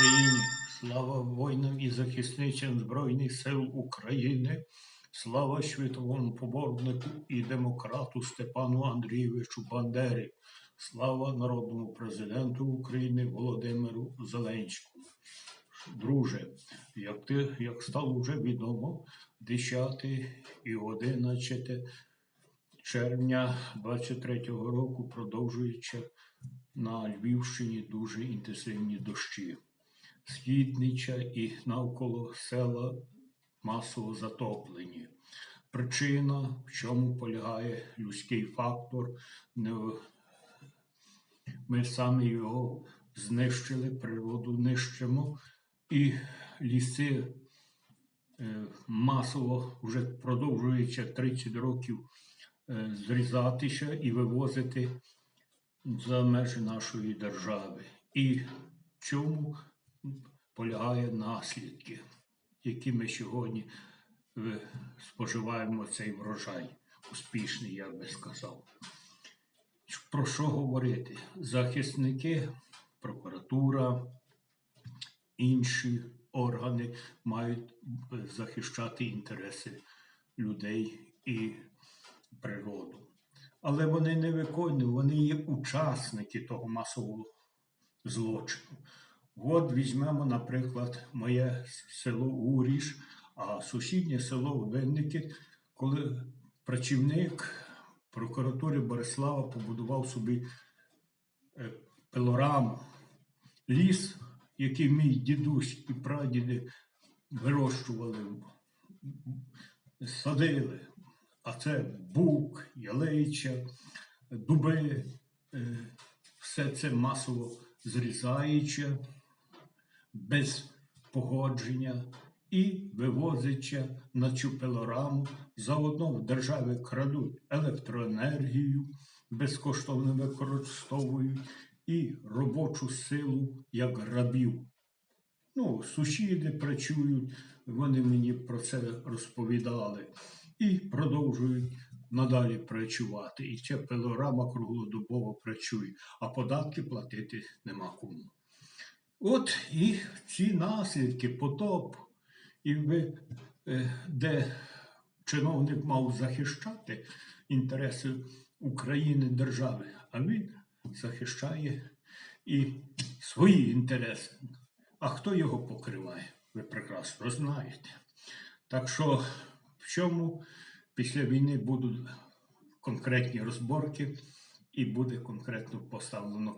Україні! Слава воїнам і захисницям Збройних сил України! Слава світовому поборнику і демократу Степану Андрійовичу Бандері! Слава народному президенту України Володимиру Зеленському! Друже, як ти як стало вже відомо, 10 і 11 червня 23-го року продовжується на Львівщині дуже інтенсивні дощі. Східнича і навколо села масово затоплені. Причина, в чому полягає людський фактор, ми самі його знищили, природу нищимо, і ліси е, масово вже продовжується 30 років е, зрізатися і вивозити за межі нашої держави. І чому полягає наслідки, які ми сьогодні е, споживаємо цей врожай успішний, я би сказав. Про що говорити? Захисники, прокуратура, інші органи мають е, захищати інтереси людей і природу. Але вони не виконують, вони є учасники того масового злочину. От візьмемо, наприклад, моє село Уріж, а сусіднє село Винники, коли працівник прокуратури Борислава побудував собі е, пилораму, ліс, який мій дідусь і прадіди вирощували, садили. А це бук, ялича, дуби, е, все це масово зрізаючи без погодження і вивозиться на цю пилораму. Заодно в державі крадуть електроенергію, безкоштовно використовують і робочу силу як рабів. Ну, сусіди працюють, вони мені про це розповідали і продовжують надалі працювати. І ця пилорама круглодобово працює, а податки платити нема кому. От і ці наслідки, потоп, і ви, е, де чиновник мав захищати інтереси України, держави, а він захищає і свої інтереси. А хто його покриває? Ви прекрасно знаєте. Так що в чому після війни будуть конкретні розборки і буде конкретно поставлено